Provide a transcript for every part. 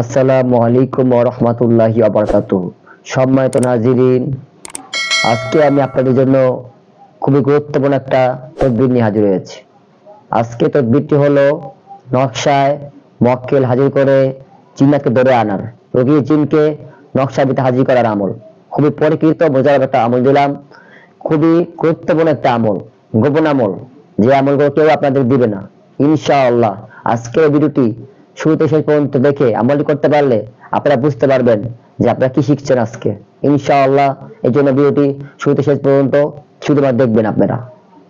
আসসালামু আলাইকুম রহমতুল্লাহি আবরকাত সম্মানিত নাজিরিন, আজকে আমি আপনাদের জন্য খুবই গুরুত্বপূর্ণ একটা তদবির নিয়ে হাজির হয়েছি। আজকে তদবিরটি হলো নকশায় মক্কেল হাজির করে জিন্নাতকে ধরে আনার। রোগীর জিনকে নকশা দিতে হাজির করার আমল। খুবই পরিকৃত, বোঝার একটা আমল দিলাম। খুবই গুরুত্বপূর্ণ একটা আমল, গোপন আমল। যে আমলগুলো কেউ আপনাদের দিবে না। ইনশাআল্লাহ, আজকের এই শুরুতে শেষ পর্যন্ত দেখে আমলটি করতে পারলে আপনারা বুঝতে পারবেন যে আপনারা কি শিখছেন আজকে। ইনশাআল্লাহ এই জন্য ভিডিওটি শুরুতে শেষ পর্যন্ত শুধুমাত্র দেখবেন আপনারা।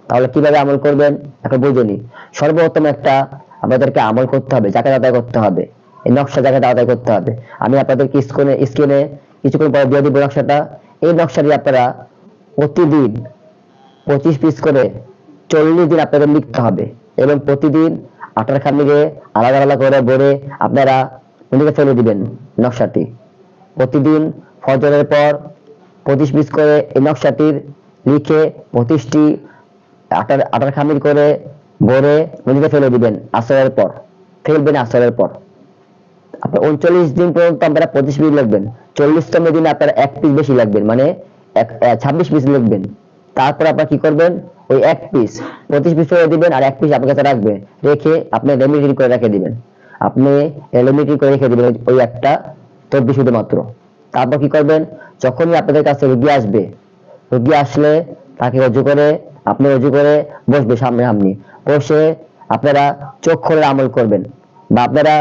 তাহলে কীভাবে আমল করবেন? এখন বুঝেনি সর্বপ্রথম একটা আপনাদেরকে আমল করতে হবে, জাকাত আদায় করতে হবে। এই নকশা জাকাত আদায় করতে হবে। আমি আপনাদেরকে স্ক্রিনে স্ক্রিনে কিছুক্ষণ পরে দিয়ে দিব নকশাটা। এই নকশাটি আপনারা প্রতিদিন পঁচিশ পিস করে চল্লিশ দিন আপনাদের লিখতে হবে এবং প্রতিদিন আটার খামিরে আলাদা আলাদা করে ভরে আপনারা নদীতে ফেলে দিবেন নকশাটি। প্রতিদিন ফজরের পর পঁচিশ পিস করে এই নকশাটির লিখে পঁচিশটি আটার আটার খামির করে ভরে নদীতে ফেলে দিবেন আসরের পর। ফেলবেন আসরের পর। আপনার উনচল্লিশ দিন পর্যন্ত আপনারা পঁচিশ পিস লাগবেন চল্লিশতম দিনে আপনারা এক পিস বেশি লাগবেন। মানে ছাব্বিশ পিস লাগবেন তারপর আপনারা কি করবেন? ওই এক পিস পঁচিশ পিস করে দিবেন আর এক পিস আপনার কাছে রাখবেন রেখে আপনি রেমিডিং করে রেখে দিবেন। আপনি রেমিডিং করে রেখে দিবেন ওই একটা তদ্বি শুধুমাত্র তারপর কি করবেন? যখনই আপনাদের কাছে রুগী আসবে, রুগী আসলে তাকে রজু করে, আপনি অজু করে বসবে সামনে সামনি। বসে আপনারা চোখ খুলে আমল করবেন। বা আপনারা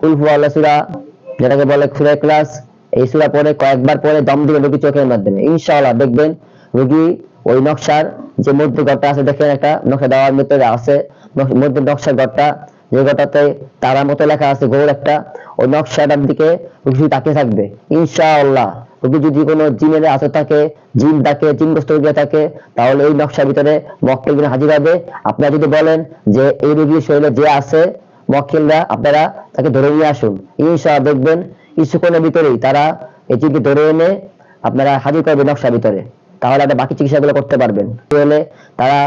উলফু আল্লাহ সুরা, যেটাকে বলে সুরা ক্লাস এই সুরা পরে কয়েকবার পরে দম দিবেন রুগী চোখের মাধ্যমে ইনশাআল্লাহ দেখবেন রুগী ওই নকশার যে মধ্যে ঘরটা আছে, দেখেন একটা নকশা দেওয়ার ভিতরে আছে মধ্যে নকশার ঘরটা যে ঘরটাতে তারা মতো লেখা আছে, গোল একটা, ওই নকশাটার দিকে রুগী তাকিয়ে থাকবে। ইনশাআল্লাহ, রুগী যদি কোনো জিনের আসর থাকে জিন থাকে জিনগ্রস্ত রুগী থাকে, তাহলে এই নকশার ভিতরে মক্কেলগুলো হাজির হবে। আপনারা যদি বলেন যে এই রুগীর শরীরে যে আছে, মক্কেলরা আপনারা তাকে ধরে নিয়ে আসুন। ইনশাআল্লাহ দেখবেন, কিছুক্ষণের ভিতরেই তারা জিনকে ধরে এনে আপনারা হাজির করবে নকশার ভিতরে। তাহলে আপনারা বাকি চিকিৎসাগুলো করতে পারবেন। তাহলে তারা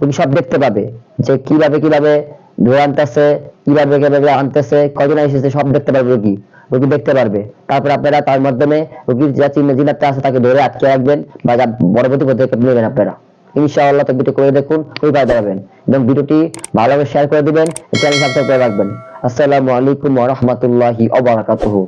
রুগী সব দেখতে পাবে যে কীভাবে কীভাবে ধরে আনতেছে, কীভাবে কীভাবে আনতেছে কজন এসেছে, সব দেখতে পারবে রুগী। রুগী দেখতে পারবে। তারপর আপনারা তার মাধ্যমে রুগীর যা চিহ্ন জিনাতে আছে তাকে ধরে আটকে রাখবেন বা যা পরবর্তী পদক্ষেপ নেবেন আপনারা। ইনশাআল্লাহ তো ভিডিও করে দেখুন খুবই ভালো দেখাবেন এবং ভিডিওটি ভালোভাবে শেয়ার করে দিবেন চ্যানেল সাবস্ক্রাইব করে রাখবেন। আসসালামু আলাইকুম ওয়া রাহমাতুল্লাহি ওয়া বারাকাতুহু।